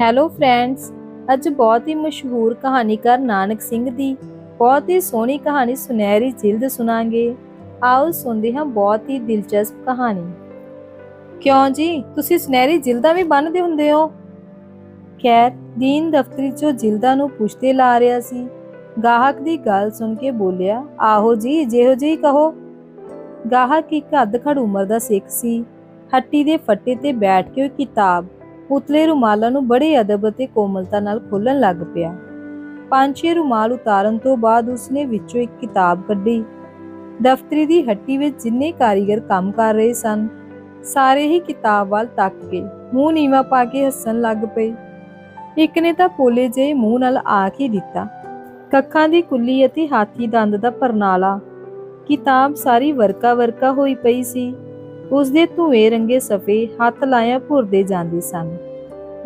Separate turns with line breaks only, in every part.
Hello friends ਅੱਜ ਬਹੁਤ ਹੀ ਮਸ਼ਹੂਰ ਕਹਾਣੀਕਾਰ ਨਾਨਕ ਸਿੰਘ ਦੀ, ਬਹੁਤ ਹੀ ਸੋਹਣੀ ਕਹਾਣੀ ਸੁਨਹਿਰੀ ਜਿਲਦ ਸੁਣਾਂਗੇ। ਆਓ ਸੁਣਦੇ ਹਾਂ ਬਹੁਤ ਹੀ ਦਿਲਚਸਪ ਕਹਾਣੀ। ਕਿਉਂ ਜੀ? ਤੁਸੀਂ ਸੁਨਹਿਰੀ ਜਿਲਦਾਂ ਵੀ ਬੰਨਦੇ ਹੁੰਦੇ ਹੋ? ਖੈਰ, ਦੀਨ ਦਫ਼ਤਰੀ ਚੋਂ ਜਿਲਦਾਂ ਨੂੰ ਪੁੱਛਦੇ ਲਾ ਰਿਹਾ ਸੀ। ਗਾਹਕ ਦੀ ਗੱਲ ਸੁਣ ਕੇ ਬੋਲਿਆ, ਆਹੋ ਜੀ, ਜਿਹੋ ਜੀ ਕਹੋ। ਗਾਹਕ ਇੱਕ ਅੱਧਖੜ ਉਮਰ ਦਾ ਸਿੱਖ ਸੀ। ਹੱਟੀ ਦੇ ਫੱਟੇ ਤੇ ਬੈਠ ਕੇ ਉਹ ਕਿਤਾਬ ਪੁਤਲੇ ਰੁਮਾਲਾਂ ਨੂੰ ਬੜੇ ਅਦਬ ਅਤੇ ਕੋਮਲਤਾ ਨਾਲ ਖੋਲਣ ਲੱਗ ਪਿਆ। ਪੰਜ ਛੇ ਰੁਮਾਲ ਉਤਾਰਨ ਤੋਂ ਬਾਅਦ ਉਸਨੇ ਵਿੱਚੋਂ ਇੱਕ ਕਿਤਾਬ ਕੱਢੀ। ਦਫ਼ਤਰੀ ਦੀ ਹੱਟੀ ਵਿੱਚ ਜਿੰਨੇ ਕਾਰੀਗਰ ਕੰਮ ਕਰ ਰਹੇ ਸਨ, ਸਾਰੇ ਹੀ ਕਿਤਾਬ ਵੱਲ ਤੱਕ ਕੇ ਮੂੰਹ ਨੀਵਾ ਪਾ ਕੇ ਹੱਸਣ ਲੱਗ ਪਏ। ਇੱਕ ਨੇ ਤਾਂ ਪੋਲੇ ਜਿਹੇ ਮੂੰਹ ਨਾਲ ਆਖ ਹੀ ਦਿੱਤਾ, ਕੱਖਾਂ ਦੀ ਕੁੱਲੀ ਅਤੇ ਹਾਥੀ ਦੰਦ ਦਾ ਪਰਨਾਲਾ। ਕਿਤਾਬ ਸਾਰੀ ਵਰਕਾ ਵਰਕਾ ਹੋਈ ਪਈ ਸੀ। ਉਸ ਦੇ ਧੂਏ ਰੰਗੇ ਸਫੇ ਹੱਥ ਲਾਇਆ ਭੁਰਦੇ ਜਾਂਦੇ ਸਨ।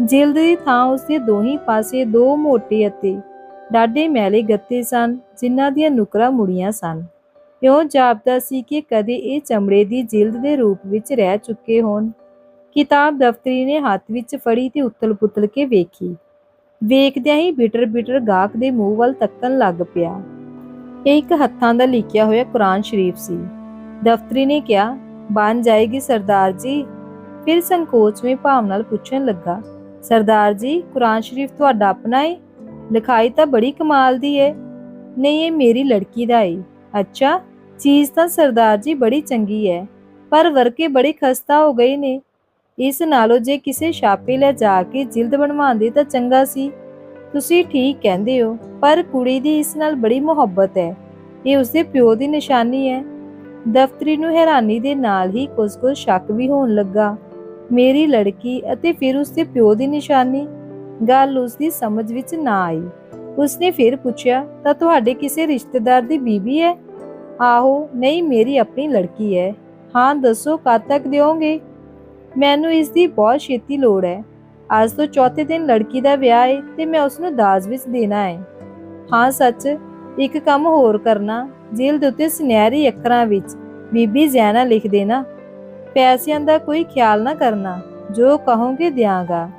ਜਿਲਦ ਦੀ ਥਾਂ ਉਸ ਦੇ ਦੋਹੀਂ ਪਾਸੇ ਦੋ ਮੋਟੇ ਅਤੇ ਡਾਢੇ ਮੈਲੇ ਗੱਤੇ ਸਨ, ਜਿਨ੍ਹਾਂ ਦੀਆਂ ਨੁਕਰਾਂ ਮੁੜੀਆਂ ਸਨ। ਇਉਂ ਜਾਪਦਾ ਸੀ ਕਿ ਕਦੇ ਇਹ ਚਮੜੇ ਦੀ ਜਿਲਦ ਦੇ ਰੂਪ ਵਿੱਚ ਰਹਿ ਚੁੱਕੇ ਹੋਣ। ਕਿਤਾਬ ਦਫ਼ਤਰੀ ਨੇ ਹੱਥ ਵਿੱਚ ਫੜੀ ਤੇ ਉਤਲ-ਪੁਤਲ ਕੇ ਵੇਖੀ। ਵੇਖਦਿਆਂ ਹੀ ਬਿਟਰ-ਬਿਟਰ ਗਾਹਕ ਦੇ ਮੂੰਹ ਵੱਲ ਤੱਕਣ ਲੱਗ ਪਿਆ। ਇਹ ਇੱਕ ਹੱਥਾਂ ਦਾ ਲਿਖਿਆ ਹੋਇਆ ਕੁਰਾਨ ਸ਼ਰੀਫ ਸੀ। ਦਫ਼ਤਰੀ ਨੇ ਕਿਹਾ ਬਣ ਜਾਏਗੀ ਸਰਦਾਰ ਜੀ। ਫਿਰ ਸੰਕੋਚ ਸੰਕੋਚਵੇਂ ਭਾਵ ਨਾਲ ਪੁੱਛਣ ਲੱਗਾ, ਸਰਦਾਰ ਜੀ, ਕੁਰਾਨ ਸ਼ਰੀਫ ਤੁਹਾਡਾ ਆਪਣਾ ਹੈ ਲਿਖਾਈ ਤਾਂ ਬੜੀ ਕਮਾਲ ਦੀ ਹੈ ਨਹੀਂ, ਇਹ ਮੇਰੀ ਲੜਕੀ ਦਾ ਹੈ ਅੱਛਾ, ਚੀਜ਼ ਤਾਂ ਸਰਦਾਰ ਜੀ ਬੜੀ ਚੰਗੀ ਹੈ ਪਰ ਵਰਕੇ ਬੜੇ ਖਸਤਾ ਹੋ ਗਏ ਨੇ। ਇਸ ਨਾਲੋਂ ਜੇ ਕਿਸੇ ਛਾਪੇ ਲੈ ਜਾ ਕੇ ਜਿਲਦ ਬਣਵਾਉਂਦੇ ਤਾਂ ਚੰਗਾ ਸੀ। ਤੁਸੀਂ ਠੀਕ ਕਹਿੰਦੇ ਹੋ, ਪਰ ਕੁੜੀ ਦੀ ਇਸ ਨਾਲ ਬੜੀ ਮੁਹੱਬਤ ਹੈ ਇਹ ਉਸਦੇ ਪਿਓ ਦੀ ਨਿਸ਼ਾਨੀ ਹੈ ਦਫ਼ਤਰੀ ਨੂੰ ਹੈਰਾਨੀ ਦੇ ਨਾਲ ਹੀ ਕੁਝ-ਕੁਝ ਸ਼ੱਕ ਵੀ ਹੋਣ ਲੱਗਾ। ਮੇਰੀ ਲੜਕੀ ਅਤੇ ਫਿਰ ਉਸਦੇ ਪਿਓ ਦੀ ਨਿਸ਼ਾਨੀ। ਗੱਲ ਉਸਦੀ ਸਮਝ ਵਿੱਚ ਨਾ ਆਈ। ਉਸਨੇ ਫਿਰ ਪੁੱਛਿਆ, ਤਾਂ ਤੁਹਾਡੇ ਕਿਸੇ ਰਿਸ਼ਤੇਦਾਰ ਦੀ ਬੀਬੀ ਹੈ? ਆਹੋ, ਨਹੀਂ, ਮੇਰੀ ਆਪਣੀ ਲੜਕੀ ਹੈ। ਹਾਂ, ਦੱਸੋ, ਕਦ ਤੱਕ ਦਿਓਗੇ? ਮੈਨੂੰ ਇਸ ਦੀ ਬਹੁਤ ਛੇਤੀ ਲੋੜ ਹੈ। ਅੱਜ ਤੋਂ ਚੌਥੇ ਦਿਨ ਲੜਕੀ ਦਾ ਵਿਆਹ ਹੈ ਤੇ ਮੈਂ ਉਸ ਨੂੰ ਦਾਜ ਵਿੱਚ ਦੇਣਾ ਹੈ ਹਾਂ, ਸੱਚ ਇੱਕ ਕੰਮ ਹੋਰ ਕਰਨਾ, ਜੇਲ੍ਹ ਦੇ ਉੱਤੇ ਸੁਨਹਿਰੀ ਅੱਖਰਾਂ ਵਿੱਚ ਬੀਬੀ ਜ਼ੈਨਾ ਲਿਖ ਦੇਣਾ। ਪੈਸਿਆਂ ਦਾ ਕੋਈ ਖਿਆਲ ਨਾ ਕਰਨਾ, ਜੋ ਕਹੋਗੇ ਦਿਆਂਗਾ।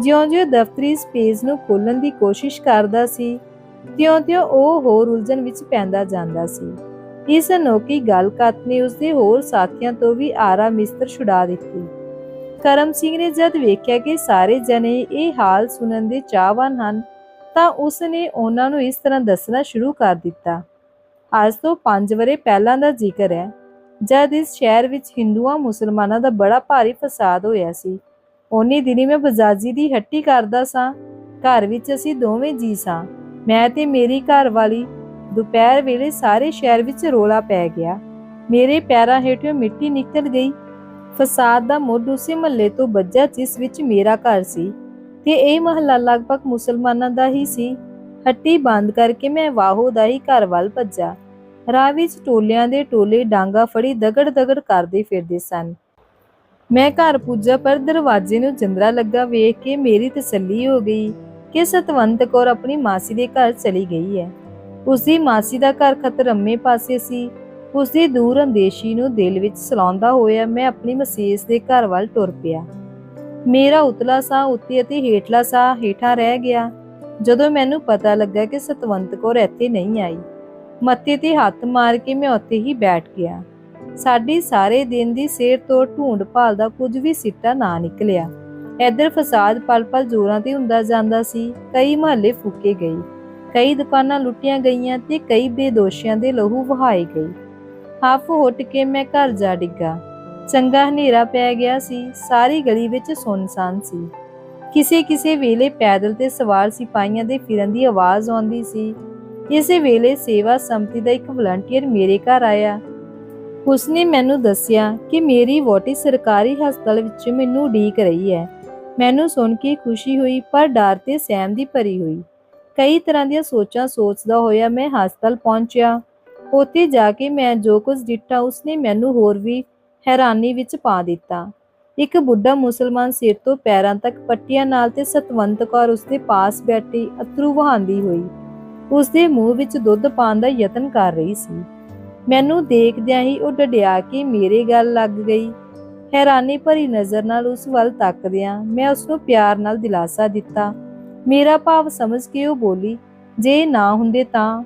ਜਿਉਂ-ਜਿਉਂ ਦਫ਼ਤਰੀ ਸਪੇਸ ਨੂੰ ਖੋਲਣ ਦੀ ਕੋਸ਼ਿਸ਼ ਕਰਦਾ ਸੀ, ਤਿਉਂ-ਤਿਉਂ ਉਹ ਹੋਰ ਉਲਝਣ ਵਿੱਚ ਪੈਂਦਾ ਜਾਂਦਾ ਸੀ। ਇਸ ਅਨੋਖੀ ਗੱਲਕਤ ਨੇ ਉਸਦੇ ਹੋਰ ਸਾਥੀਆਂ ਤੋਂ ਵੀ ਆਰਾ ਮਿਸਤਰ ਛੁਡਾ ਦਿੱਤੀ। ਕਰਮ ਸਿੰਘ ਨੇ ਜਦ ਵੇਖਿਆ ਕਿ ਸਾਰੇ ਜਣੇ ਇਹ ਹਾਲ ਸੁਣਨ ਦੇ ਚਾਹਵਾਨ ਹਨ ਤਾਂ ਉਸ ਨੇ ਉਹਨਾਂ ਨੂੰ ਇਸ ਤਰ੍ਹਾਂ ਦੱਸਣਾ ਸ਼ੁਰੂ ਕਰ ਦਿੱਤਾ। ਅੱਜ ਤੋਂ 5 ਵਰੇ ਪਹਿਲਾਂ ਦਾ ਜ਼ਿਕਰ ਹੈ, ਜਦ ਇਸ ਸ਼ਹਿਰ ਵਿੱਚ ਹਿੰਦੂਆਂ ਮੁਸਲਮਾਨਾਂ ਦਾ ਬੜਾ ਭਾਰੀ ਫਸਾਦ ਹੋਇਆ ਸੀ। ਉਨੀ ਦਿਨੀ ਮੈਂ ਬਜਾਜੀ ਦੀ ਹੱਟੀ ਕਰਦਾ ਸਾਂ, ਘਰ ਵਿੱਚ ਅਸੀਂ ਦੋਵੇਂ ਜੀ ਸਾਂ। ਮੈਂ ਤੇ ਮੇਰੀ ਘਰ ਵਾਲੀ ਦੁਪਹਿਰ ਵੇਲੇ ਸਾਰੇ ਸ਼ਹਿਰ ਵਿੱਚ ਰੋਲਾ ਪੈ ਗਿਆ। ਮੇਰੇ ਪੈਰਾਂ ਹੇਠੋਂ ਮਿੱਟੀ ਨਿਕਲ ਗਈ। ਫਸਾਦ ਦਾ ਮੁੱਢ ਉਸੇ ਮਹੱਲੇ ਤੋਂ ਵੱਜਾ ਜਿਸ ਵਿੱਚ ਮੇਰਾ ਘਰ ਸੀ। ਤੇ ਇਹ ਮਹੱਲਾ ਲਗਭਗ ਮੁਸਲਮਾਨਾਂ ਦਾ ਹੀ ਸੀ। ਹੱਟੀ ਬੰਦ ਕਰਕੇ ਮੈਂ ਵਾਹੋ ਦਾ ਹੀ ਘਰ ਵੱਲ ਭੱਜਾ। ਰਾਹ ਵਿੱਚ ਟੋਲਿਆਂ ਦੇ ਟੋਲੇ ਡਾਂਗਾ ਫੜੀ ਦਗੜ ਦਗੜ ਕਰਦੇ ਫਿਰਦੇ ਸਨ। ਮੈਂ ਘਰ ਪੁੱਜਾ ਪਰ ਦਰਵਾਜ਼ੇ ਨੂੰ ਜੰਦਰਾ ਲੱਗਾ ਵੇਖ ਕੇ ਮੇਰੀ ਤਸੱਲੀ ਹੋ ਗਈ ਕਿ ਸਤਵੰਤ ਕੌਰ ਆਪਣੀ ਮਾਸੀ ਦੇ ਘਰ ਚਲੀ ਗਈ ਹੈ। ਉਸਦੀ ਮਾਸੀ ਦਾ ਘਰ ਖਤਰੰਮੇ ਪਾਸੇ ਸੀ। ਉਸਦੀ ਦੂਰ ਅੰਦੇਸ਼ੀ ਨੂੰ ਦਿਲ ਵਿੱਚ ਸਲਾਉਂਦਾ ਹੋਇਆ ਮੈਂ ਆਪਣੀ ਮਸੀਸ ਦੇ ਘਰ ਵੱਲ ਤੁਰ ਪਿਆ। ਮੇਰਾ ਉਤਲਾ ਸਾਹ ਉੱਤੇ ਅਤੇ ਹੇਠਲਾ ਸਾਹ ਹੇਠਾਂ ਰਹਿ ਗਿਆ। ਜਦੋਂ ਮੈਨੂੰ ਪਤਾ ਲੱਗਾ ਕਿ ਸਤਵੰਤ ਕੌਰ ਇੱਥੇ ਨਹੀਂ ਆਈ, ਮੱਥੇ ਤੇ ਹੱਥ ਮਾਰ ਕੇ ਮੈਂ ਉੱਥੇ ਹੀ ਬੈਠ ਗਿਆ। ਸਾਡੀ ਸਾਰੇ ਦਿਨ ਦੀ ਸੇਰ ਤੋਂ ਢੂੰਡ ਭਾਲਦਾ ਕੁਝ ਵੀ ਸਿੱਟਾ ਨਾ ਨਿਕਲਿਆ। ਇੱਧਰ ਫਸਾਦ ਪਲ-ਪਲ ਜ਼ੋਰਾਂ ਤੇ ਹੁੰਦਾ ਜਾਂਦਾ ਸੀ, ਕਈ ਮਹੱਲੇ ਫੂਕੇ ਗਏ, ਕਈ ਦੁਕਾਨਾਂ ਲੁੱਟੀਆਂ ਗਈਆਂ ਤੇ ਕਈ ਬੇਦੋਸ਼ੀਆਂ ਦੇ ਲਹੂ ਵਹਾਏ ਗਏ। ਹਾਫ ਹੁੱਟ ਕੇ ਮੈਂ ਘਰ ਜਾ ਡਿੱਗਾ। ਚੰਗਾ ਹਨੇਰਾ ਪੈ ਗਿਆ ਸੀ, ਸਾਰੀ ਗਲੀ ਵਿੱਚ ਸੁੰਨਸਾਨ ਸੀ। ਕਿਸੇ ਕਿਸੇ ਵੇਲੇ ਪੈਦਲ ਤੇ ਸਵਾਰ ਸਿਪਾਹੀਆਂ ਦੇ ਫਿਰਨ ਦੀ ਆਵਾਜ਼ ਆਉਂਦੀ ਸੀ। ਇਸੇ ਵੇਲੇ ਸੇਵਾ ਸੰਮਤੀ ਦਾ ਇੱਕ ਵਲੰਟੀਅਰ ਮੇਰੇ ਘਰ ਆਇਆ। ਉਸਨੇ ਮੈਨੂੰ ਦੱਸਿਆ ਕਿ ਮੇਰੀ ਵੋਟੀ ਸਰਕਾਰੀ ਹਸਪਤਾਲ ਵਿੱਚ ਮੈਨੂੰ ਉਡੀਕ ਰਹੀ ਹੈ। ਮੈਨੂੰ ਸੁਣ ਕੇ ਖੁਸ਼ੀ ਹੋਈ, ਪਰ ਡਰ ਤੇ ਸਹਿਮ ਦੀ ਭਰੀ ਹੋਈ। ਕਈ ਤਰ੍ਹਾਂ ਦੀਆਂ ਸੋਚਾਂ ਸੋਚਦਾ ਹੋਇਆ ਮੈਂ ਹਸਪਤਾਲ ਪਹੁੰਚਿਆ। ਉੱਥੇ ਜਾ ਕੇ ਮੈਂ ਜੋ ਕੁਝ ਡਿੱਠਾ ਉਸਨੇ ਮੈਨੂੰ ਹੋਰ ਵੀ ਹੈਰਾਨੀ ਵਿੱਚ ਪਾ ਦਿੱਤਾ। ਇੱਕ ਬੁੱਢਾ ਮੁਸਲਮਾਨ ਸਿਰ ਤੋਂ ਪੈਰਾਂ ਤੱਕ ਪੱਟੀਆਂ ਨਾਲ ਤੇ ਸਤਵੰਤ ਕੌਰ ਉਸਦੇ ਪਾਸ ਬੈਠੀ ਅਥਰੂ ਵਹਾਂਦੀ ਹੋਈ। ਉਸਦੇ ਮੂੰਹ ਵਿੱਚ ਦੁੱਧ ਪਾਉਣ ਦਾ ਯਤਨ ਕਰ ਰਹੀ ਸੀ। ਮੈਨੂੰ ਦੇਖਦਿਆਂ ਹੀ ਉਹ ਡਡਿਆ ਕੇ ਮੇਰੇ ਗੱਲ ਲੱਗ ਗਈ। ਹੈਰਾਨੀ ਭਰੀ ਨਜ਼ਰ ਨਾਲ ਉਸ ਵੱਲ ਤੱਕਦਿਆਂ ਮੈਂ ਉਸ ਨੂੰ ਪਿਆਰ ਨਾਲ ਦਿਲਾਸਾ ਦਿੱਤਾ। ਮੇਰਾ ਭਾਵ ਸਮਝ ਕੇ ਉਹ ਬੋਲੀ, ਜੇ ਨਾ ਹੁੰਦੇ ਤਾਂ?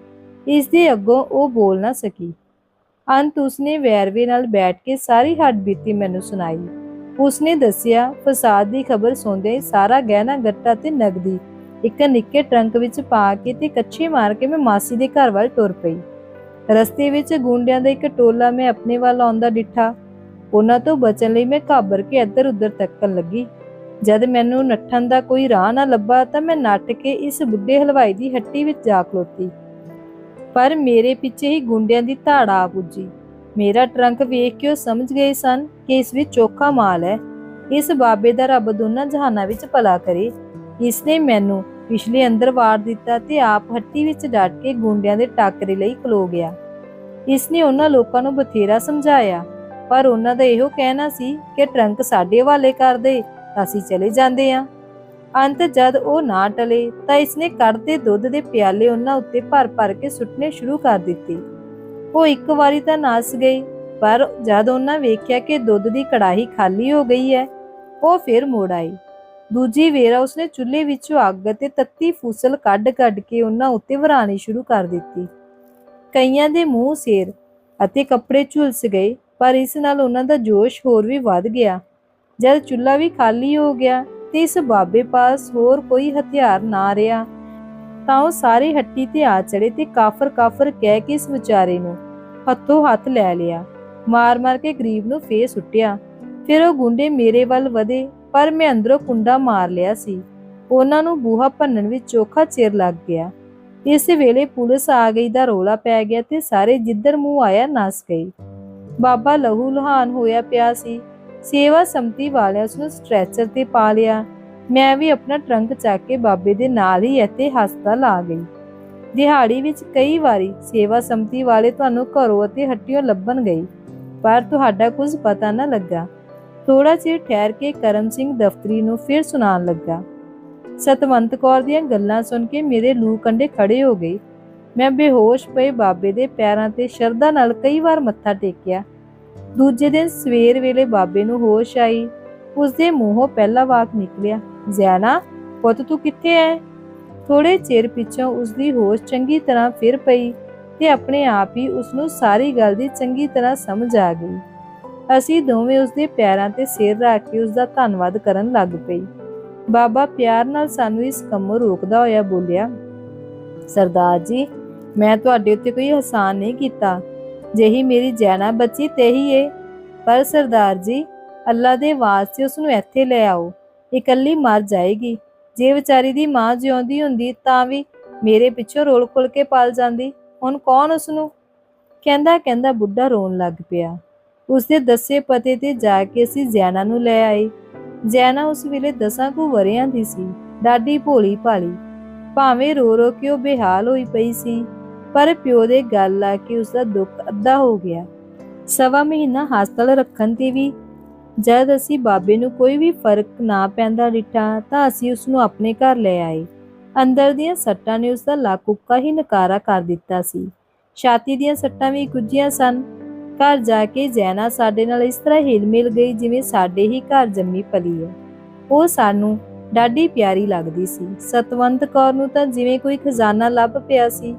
ਇਸ ਦੇ ਅੱਗੋਂ ਉਹ ਬੋਲ ਨਾ ਸਕੀ। ਅੰਤ ਉਸਨੇ ਵੈਰਵੇ ਨਾਲ ਬੈਠ ਕੇ ਸਾਰੀ ਹੱਡਬੀਤੀ ਮੈਨੂੰ ਸੁਣਾਈ। ਉਸਨੇ ਦੱਸਿਆ, ਫਸਾਦ ਦੀ ਖਬਰ ਸੁਣਦੇ ਸਾਰਾ ਗਹਿਣਾ ਗੱਟਾ ਤੇ ਨਗਦੀ, ਇੱਕ ਨਿੱਕੇ ਟਰੰਕ ਵਿੱਚ ਪਾ ਕੇ ਤੇ ਕੱਛੇ ਮਾਰ ਕੇ ਮੈਂ ਮਾਸੀ ਦੇ ਘਰ ਵੱਲ ਤੁਰ ਪਈ। ਰਸਤੇ ਵਿੱਚ ਗੁੰਡਿਆਂ ਦਾ ਇੱਕ ਟੋਲਾ ਮੈਂ ਆਪਣੇ ਵੱਲ ਆਉਂਦਾ ਡਿੱਠਾ। ਉਹਨਾਂ ਤੋਂ ਬਚਣ ਲਈ ਮੈਂ ਘਾਬਰ ਕੇ ਇੱਧਰ ਉੱਧਰ ਤੱਕਣ ਲੱਗੀ। ਜਦ ਮੈਨੂੰ ਨੱਠਣ ਦਾ ਕੋਈ ਰਾਹ ਨਾ ਲੱਭਾ ਤਾਂ ਮੈਂ ਨੱਟ ਕੇ ਇਸ ਬੁੱਢੇ ਹਲਵਾਈ ਦੀ ਹੱਟੀ ਵਿੱਚ ਜਾ ਖਲੋਤੀ। ਪਰ ਮੇਰੇ ਪਿੱਛੇ ਹੀ ਗੁੰਡਿਆਂ ਦੀ ਧਾੜ ਆ ਪੁੱਜੀ। ਮੇਰਾ ਟਰੰਕ ਵੇਖ ਕੇ ਉਹ ਸਮਝ ਗਏ ਸਨ ਕਿ ਇਸ ਵਿੱਚ ਚੋਖਾ ਮਾਲ ਹੈ। ਇਸ ਬਾਬੇ ਦਾ ਰੱਬ ਦੋਨਾਂ ਜਹਾਨਾਂ ਵਿੱਚ ਭਲਾ ਕਰੇ। ਇਸ ਨੇ ਮੈਨੂੰ ਪਿਛਲੇ ਅੰਦਰ ਵਾੜ ਦਿੱਤਾ ਤੇ ਆਪ ਹੱਟੀ ਵਿੱਚ ਡਟ ਕੇ ਗੁੰਡਿਆਂ ਦੇ ਟਾਕਰੇ ਲਈ ਖਲੋ ਗਿਆ। ਇਸ ਨੇ ਉਹਨਾਂ ਲੋਕਾਂ ਨੂੰ ਬਥੇਰਾ ਸਮਝਾਇਆ, ਪਰ ਉਹਨਾਂ ਦਾ ਇਹੋ ਕਹਿਣਾ ਸੀ ਕਿ ਟਰੰਕ ਸਾਡੇ ਹਵਾਲੇ ਕਰ ਦੇ ਅਸੀਂ ਚਲੇ ਜਾਂਦੇ ਹਾਂ ਅੰਤ ਜਦ ਉਹ ਨਾ ਟਲੇ ਤਾਂ ਇਸਨੇ ਕੱਢਦੇ ਦੁੱਧ ਦੇ ਪਿਆਲੇ ਉਹਨਾਂ ਉੱਤੇ ਭਰ ਭਰ ਕੇ ਸੁੱਟਣੇ ਸ਼ੁਰੂ ਕਰ ਦਿੱਤੇ। ਉਹ ਇੱਕ ਵਾਰੀ ਤਾਂ ਨਾਸ ਗਈ ਪਰ ਜਦ ਉਹਨਾਂ ਵੇਖਿਆ ਕਿ ਦੁੱਧ ਦੀ ਕੜਾਹੀ ਖਾਲੀ ਹੋ ਗਈ ਹੈ, ਉਹ ਫਿਰ ਮੋੜ ਆਈ ਦੂਜੀ ਵੇਰਾ ਉਸਨੇ ਚੁੱਲ੍ਹੇ ਵਿੱਚੋਂ ਅੱਗ ਤੇ ਤੱਤੀ ਫੂਸਲ ਕੱਢ-ਕੱਢ ਕੇ ਉਹਨਾਂ ਉੱਤੇ ਵਰਾਣੀ ਸ਼ੁਰੂ ਕਰ ਦਿੱਤੀ। ਕਈਆਂ ਦੇ ਮੂੰਹ ਸਿਰ ਅਤੇ ਕੱਪੜੇ ਝੁਲਸ ਗਏ, ਪਰ ਇਸ ਨਾਲ ਉਹਨਾਂ ਦਾ ਜੋਸ਼ ਹੋਰ ਵੀ ਵੱਧ ਗਿਆ। ਜਦ ਚੁੱਲ੍ਹਾ ਵੀ ਖਾਲੀ ਹੋ ਗਿਆ ਤੇ ਇਸ ਬਾਬੇ ਪਾਸ ਹੋਰ ਕੋਈ ਹਥਿਆਰ ਨਾ ਰਿਹਾ। ਤਾਂ ਉਹ ਸਾਰੇ ਹੱਟੀ ਤੇ ਆ ਚੜੇ ਤੇ ਕਾਫਰ ਕਾਫਰ ਕਹਿ ਕੇ ਇਸ ਵਿਚਾਰੇ ਨੂੰ ਹੱਥੋਂ ਹੱਥ ਲੈ ਲਿਆ। ਮਾਰ-ਮਾਰ ਕੇ ਗਰੀਬ ਨੂੰ ਫੇਰ ਸੁੱਟਿਆ। ਫਿਰ ਉਹ ਗੁੰਡੇ ਮੇਰੇ ਵੱਲ ਵਧੇ, ਪਰ ਮੈਂ ਅੰਦਰੋਂ ਕੁੰਡਾ ਮਾਰ ਲਿਆ ਸੀ। ਉਹਨਾਂ ਨੂੰ ਬੂਹਾ ਭੰਨਣ ਵਿੱਚ ਚੋਖਾ ਚਿਰ ਲੱਗ ਗਿਆ। ਇਸ ਵੇਲੇ ਪੁਲਿਸ ਆ ਗਈ ਦਾ ਰੋਲਾ ਪੈ ਗਿਆ ਤੇ ਸਾਰੇ ਜਿੱਧਰ ਮੂੰਹ ਆਇਆ ਨਸ ਗਈ ਬਾਬਾ ਲਹੂ ਲੁਹਾਨ ਹੋਇਆ ਪਿਆ ਸੀ। ਸੇਵਾ ਸੰਮਤੀ ਵਾਲਿਆਂ ਉਸ ਨੂੰ ਸਟ੍ਰੈਚਰ ਤੇ ਪਾ ਲਿਆ। ਮੈਂ ਵੀ ਆਪਣਾ ਟਰੰਕ ਚੱਕ ਕੇ ਬਾਬੇ ਦੇ ਨਾਲ ਹੀ ਇੱਥੇ ਹਸਪਤਾਲ ਆ ਗਈ। ਦਿਹਾੜੀ ਵਿੱਚ ਕਈ ਵਾਰੀ ਸੇਵਾ ਸੰਮਤੀ ਵਾਲੇ ਤੁਹਾਨੂੰ ਘਰੋਂ ਅਤੇ ਹੱਟੀਆਂ ਲੱਭਣ ਗਈ ਪਰ ਤੁਹਾਡਾ ਕੁਝ ਪਤਾ ਨਾ ਲੱਗਾ। ਥੋੜਾ ਚਿਰ ਠਹਿਰ ਕੇ ਕਰਮ ਸਿੰਘ ਦਫ਼ਤਰੀ ਨੂੰ ਫਿਰ ਸੁਣਾਉਣ ਲੱਗਾ। ਸਤਵੰਤ ਕੌਰ ਦੀਆਂ ਗੱਲਾਂ ਸੁਣ ਕੇ ਮੇਰੇ ਲੂ ਕੰਡੇ ਖੜੇ ਹੋ ਗਏ। ਮੈਂ ਬੇਹੋਸ਼ ਪਏ ਬਾਬੇ ਦੇ ਪੈਰਾਂ ਤੇ ਸ਼ਰਧਾ ਨਾਲ ਕਈ ਵਾਰ ਮੱਥਾ ਟੇਕਿਆ। ਦੂਜੇ ਦਿਨ ਸਵੇਰ ਵੇਲੇ ਬਾਬੇ ਨੂੰ ਹੋਸ਼ ਆਈ। ਉਸ ਦੇ ਮੂੰਹੋਂ ਪਹਿਲਾ ਵਾਕ ਨਿਕਲਿਆ ਜ਼ੈਨਾ ਪੁੱਤ ਤੂੰ ਕਿੱਥੇ ਐ? ਥੋੜੇ ਚਿਰ ਪਿੱਛੋਂ ਉਸ ਦੀ ਹੋਸ਼ ਚੰਗੀ ਤਰ੍ਹਾਂ ਫਿਰ ਪਈ ਤੇ ਆਪਣੇ ਆਪ ਹੀ ਉਸ ਨੂੰ ਸਾਰੀ ਗੱਲ ਦੀ ਚੰਗੀ ਤਰ੍ਹਾਂ ਸਮਝ ਆ ਗਈ। ਅਸੀਂ ਦੋਵੇਂ ਉਸ ਦੇ ਪੈਰਾਂ ਤੇ ਸਿਰ ਰੱਖ ਕੇ ਉਸ ਦਾ ਧੰਨਵਾਦ ਕਰਨ ਲੱਗ ਪਈ ਬਾਬਾ ਪਿਆਰ ਨਾਲ ਸਾਨੂੰ ਇਸ ਕੰਮੋਂ ਰੋਕਦਾ ਹੋਇਆ ਬੋਲਿਆ, ਸਰਦਾਰ ਜੀ, ਮੈਂ ਤੁਹਾਡੇ ਉੱਤੇ ਕੋਈ ਹਸਾਨ ਨਹੀਂ ਕੀਤਾ। ਜਿਹੀ ਮੇਰੀ ਜੈਨਾ ਬੱਚੀ, ਤੇਹੀ ਏ। ਪਰ ਸਰਦਾਰ ਜੀ, ਅੱਲਾ ਦੇ ਵਾਸਤੇ ਉਸ ਨੂੰ ਇੱਥੇ ਲੈ ਆਓ। ਇਕੱਲੀ ਮਰ ਜਾਏਗੀ। ਜੇ ਵਿਚਾਰੀ ਦੀ ਮਾਂ ਜਿਉਂਦੀ ਹੁੰਦੀ, ਤਾਂ ਵੀ ਮੇਰੇ ਪਿੱਛੋਂ ਰੋਲ ਖੁੱਲ ਕੇ ਪਾਲ ਜਾਂਦੀ। ਹੁਣ ਕੌਣ ਉਸ ਨੂੰ ਕਹਿੰਦਾ ਕਹਿੰਦਾ ਬੁੱਢਾ ਰੋਣ ਲੱਗ ਪਿਆ। ਉਸਦੇ ਦੱਸੇ ਪਤੇ ਤੇ ਜਾ ਕੇ ਅਸੀਂ ਜ਼ੈਨਾ ਨੂੰ ਲੈ ਆਏ। ਜ਼ੈਨਾ ਉਸ ਵੇਲੇ ਦਸਾਂ ਕੁ ਵਰਿਆਂ ਦੀ ਸੀ। ਡਾਡੀ ਭੋਲੀ ਭਾਲੀ ਭਾਵੇਂ ਰੋ ਰੋ ਕੇ ਉਹ ਬੇਹਾਲ ਹੋਈ ਪਈ ਸੀ। ਪਰ ਪਿਓ ਦੇ ਗੱਲ ਆ ਕੇ ਉਸ ਦਾ ਦੁੱਖ ਅੱਧਾ ਹੋ ਗਿਆ। ਸਵਾ ਮਹੀਨਾ ਹਸਪਤਾਲ ਰੱਖਣ ਤੇ ਵੀ ਜਦ ਅਸੀਂ ਬਾਬੇ ਨੂੰ ਕੋਈ ਵੀ ਫ਼ਰਕ ਨਾ ਪੈਂਦਾ ਡਿੱਠਾ ਤਾਂ ਅਸੀਂ ਉਸ ਨੂੰ ਆਪਣੇ ਘਰ ਲੈ ਆਏ। ਅੰਦਰ ਦੀਆਂ ਸੱਟਾਂ ਨੇ ਉਸ ਦਾ ਲੱਕ ਹੀ ਨਕਾਰਾ ਕਰ ਦਿੱਤਾ ਸੀ। ਛਾਤੀ ਦੀਆਂ ਸੱਟਾਂ ਵੀ ਗੁੱਜੀਆਂ ਸਨ। ਘਰ ਜਾ ਕੇ ਜੈਨਾ ਸਾਡੇ ਨਾਲ ਇਸ ਤਰ੍ਹਾਂ ਹਿਲ ਮਿਲ ਗਈ ਜਿਵੇਂ ਸਾਡੇ ਹੀ ਘਰ ਜੰਮੀ ਪਲੀ ਹੈ। ਉਹ ਸਾਨੂੰ ਡਾਢੀ ਪਿਆਰੀ ਲੱਗਦੀ ਸੀ। ਸਤਵੰਤ ਕੌਰ ਨੂੰ ਤਾਂ ਜਿਵੇਂ ਕੋਈ ਖਜ਼ਾਨਾ ਲੱਭ ਪਿਆ ਸੀ।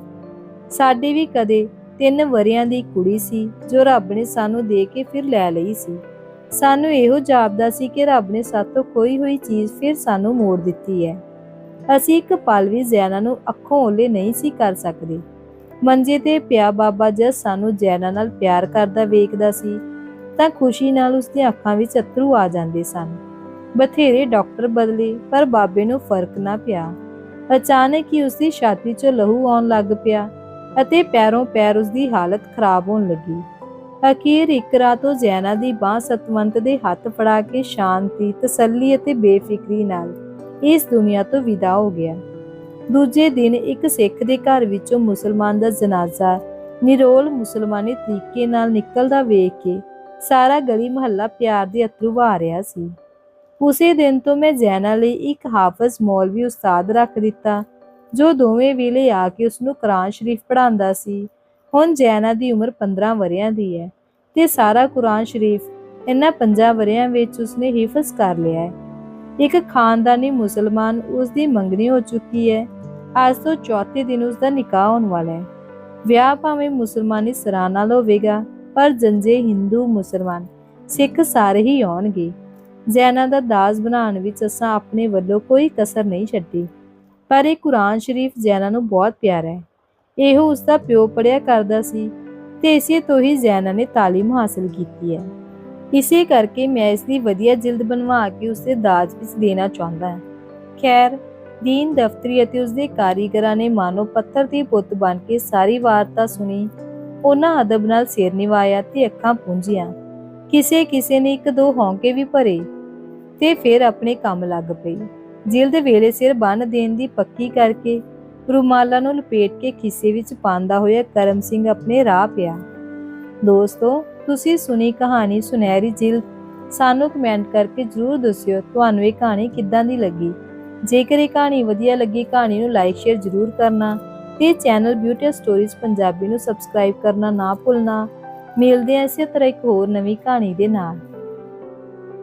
ਸਾਡੇ ਵੀ ਕਦੇ ਤਿੰਨ ਵਰਿਆਂ ਦੀ ਕੁੜੀ ਸੀ, ਜੋ ਰੱਬ ਨੇ ਸਾਨੂੰ ਦੇ ਕੇ ਫਿਰ ਲੈ ਲਈ ਸੀ। ਸਾਨੂੰ ਇਹੋ ਜਾਪਦਾ ਸੀ ਕਿ ਰੱਬ ਨੇ ਸਾਤੋਂ ਕੋਈ ਹੋਈ ਚੀਜ਼ ਫਿਰ ਸਾਨੂੰ ਮੋੜ ਦਿੱਤੀ ਹੈ। ਅਸੀਂ ਇੱਕ ਪਲ ਵੀ ਜ਼ੈਨਾ ਨੂੰ ਅੱਖੋਂ ਓਲੇ ਨਹੀਂ ਸੀ ਕਰ ਸਕਦੇ। ਮੰਜੇ ਤੇ ਪਿਆ ਬਾਬਾ ਜਦ ਸਾਨੂੰ ਜੈਨਾ ਨਾਲ ਪਿਆਰ ਕਰਦਾ ਵੇਖਦਾ ਸੀ, ਤਾਂ ਖੁਸ਼ੀ ਨਾਲ ਉਸ ਦੀਆਂ ਅੱਖਾਂ ਵਿੱਚ ਅਥਰੂ ਆ ਜਾਂਦੇ ਸਨ। ਬਥੇਰੇ ਡਾਕਟਰ ਬਦਲੇ, ਪਰ ਬਾਬੇ ਨੂੰ ਫ਼ਰਕ ਨਾ ਪਿਆ। ਅਚਾਨਕ ਹੀ ਉਸ ਦੀ ਛਾਤੀ 'ਚੋਂ ਲਹੂ ਆਉਣ ਲੱਗ ਪਿਆ। ਅਤੇ ਪੈਰੋਂ ਪੈਰ ਉਸਦੀ ਹਾਲਤ ਖਰਾਬ ਹੋਣ ਲੱਗੀ। ਅਖੀਰ ਇੱਕ ਰਾਤ ਉਹ ਜ਼ੈਨਾ ਦੀ ਬਾਹ ਸਤਵੰਤ ਦੇ ਹੱਥ ਫੜਾ ਕੇ ਸ਼ਾਂਤੀ, ਤਸੱਲੀ ਅਤੇ ਬੇਫਿਕਰੀ ਨਾਲ ਇਸ ਦੁਨੀਆ ਤੋਂ ਵਿਦਾ ਹੋ ਗਿਆ। ਦੂਜੇ ਦਿਨ ਇੱਕ ਸਿੱਖ ਦੇ ਘਰ ਵਿੱਚੋਂ ਮੁਸਲਮਾਨ ਦਾ ਜਨਾਜ਼ਾ ਨਿਰੋਲ ਮੁਸਲਮਾਨੀ ਤਰੀਕੇ ਨਾਲ ਨਿਕਲਦਾ ਵੇਖ ਕੇ ਸਾਰਾ ਗਲੀ ਮੁਹੱਲਾ ਪਿਆਰ ਦੇ ਅਥਰੂ ਵਹਾ ਰਿਹਾ ਸੀ। ਉਸੇ ਦਿਨ ਤੋਂ ਮੈਂ ਜ਼ੈਨਾ ਲਈ ਇੱਕ ਹਾਫਜ਼ ਮੌਲਵੀ ਉਸਤਾਦ ਰੱਖ ਦਿੱਤਾ ਜੋ ਦੋਵੇਂ ਵੇਲੇ ਆ ਕੇ ਉਸ ਨੂੰ ਕੁਰਾਨ ਸ਼ਰੀਫ ਪੜ੍ਹਾਉਂਦਾ ਸੀ। ਹੁਣ ਜ਼ੈਨਾ ਦੀ ਉਮਰ 15 ਵਰਿਆਂ ਦੀ ਹੈ ਤੇ ਸਾਰਾ ਕੁਰਾਨ ਸ਼ਰੀਫ ਇਹਨਾਂ ਪੰਜਾਂ ਵਰਿਆਂ ਵਿੱਚ ਉਸਨੇ ਹਿਫਜ਼ ਕਰ ਲਿਆ ਹੈ। ਇੱਕ ਖਾਨਦਾਨੀ ਮੁਸਲਮਾਨ ਉਸ ਦੀ ਮੰਗਣੀ ਹੋ ਚੁੱਕੀ ਹੈ। ਅੱਜ ਤੋਂ ਚੌਥੇ ਦਿਨ ਉਸ ਦਾ ਨਿਕਾਹ ਹੋਣ ਵਾਲਾ ਹੈ। ਵਿਆਹ ਭਾਵੇਂ ਮੁਸਲਮਾਨੀ ਸਰਾਂ ਨਾਲ ਹੋਵੇਗਾ ਪਰ ਜੰਜੇ ਹਿੰਦੂ ਮੁਸਲਮਾਨ ਸਿੱਖ ਸਾਰੇ ਹੀ ਆਉਣਗੇ। ਜੈਨਾਂ ਦਾ ਦਾਸ ਬਣਾਉਣ ਵਿੱਚ ਅਸਾਂ ਆਪਣੇ ਵੱਲੋਂ ਕੋਈ ਕਸਰ ਨਹੀਂ ਛੱਡੀ। ਪਰ ਇਹ ਕੁਰਾਨ ਸ਼ਰੀਫ ਜੈਨਾ ਨੂੰ ਬਹੁਤ ਪਿਆਰਾ ਹੈ। ਇਹੋ ਉਸ ਦਾ ਪਿਓ ਪੜਿਆ ਕਰਦਾ ਸੀ ਤੇ ਇਸੇ ਤੋਂ ਹੀ ਜੈਨਾ ਨੇ ਤਾਲੀਮ ਹਾਸਲ ਕੀਤੀ ਹੈ। ਇਸੇ ਕਰਕੇ ਮੈਂ ਇਸ ਦੀ ਵਧੀਆ ਜਿਲਦ ਬਣਵਾ ਕੇ ਉਸ ਦਾਜ ਵਿੱਚ ਦੇਣਾ ਚਾਹੁੰਦਾ ਹਾਂ। ਖੈਰ, ਦੀਨ ਦਫਤਰੀ ਅਤੇ ਉਸਦੇ ਕਾਰੀਗਰਾਂ ਨੇ ਮਾਨੋ ਪੱਥਰ ਦੀ ਪੁੱਤ ਬਣ ਕੇ ਸਾਰੀ ਵਾਰਤਾ ਸੁਣੀ, ਉਹਨਾਂ ਅਦਬ ਨਾਲ ਸਿਰ ਨਿਵਾਇਆ ਤੇ ਅੱਖਾਂ ਪੂੰਝੀਆਂ। ਕਿਸੇ ਕਿਸੇ ਨੇ ਇੱਕ ਦੋ ਹੌਂਕੇ ਵੀ ਭਰੇ ਤੇ ਫਿਰ ਆਪਣੇ ਕੰਮ ਲੱਗ ਪਈ ਜਿਲਦ ਵੇਲੇ ਸਿਰ ਬੰਨ ਦੇਣ ਦੀ ਪੱਕੀ ਕਰਕੇ ਰੁਮਾਲਾਂ ਨੂੰ ਲਪੇਟ ਕੇ ਖਿੱਸੇ ਵਿੱਚ ਪਾਉਂਦਾ ਹੋਇਆ ਕਰਮ ਸਿੰਘ ਆਪਣੇ ਰਾਹ ਪਿਆ। ਦੋਸਤੋ, ਤੁਸੀਂ ਸੁਣੀ ਕਹਾਣੀ ਸੁਨਹਿਰੀ ਜਿਲਦ ਸਾਨੂੰ ਕਮੈਂਟ ਕਰਕੇ ਜਰੂਰ ਦੱਸਿਓ ਤੁਹਾਨੂੰ ਇਹ ਕਹਾਣੀ ਕਿੱਦਾਂ ਦੀ ਲੱਗੀ। ਜੇਕਰ ਇਹ ਕਹਾਣੀ ਵਧੀਆ ਲੱਗੀ, ਕਹਾਣੀ ਨੂੰ ਲਾਈਕ ਸ਼ੇਅਰ ਜਰੂਰ ਕਰਨਾ ਤੇ ਚੈਨਲ ਬਿਊਟੀ ਸਟੋਰੀਜ਼ ਪੰਜਾਬੀ ਨੂੰ ਸਬਸਕ੍ਰਾਈਬ ਕਰਨਾ ਨਾ ਭੁੱਲਣਾ। ਮਿਲਦੇ ਹਾਂ ਇਸੇ ਤਰ੍ਹਾਂ ਇੱਕ ਹੋਰ ਨਵੀਂ ਕਹਾਣੀ ਦੇ ਨਾਲ।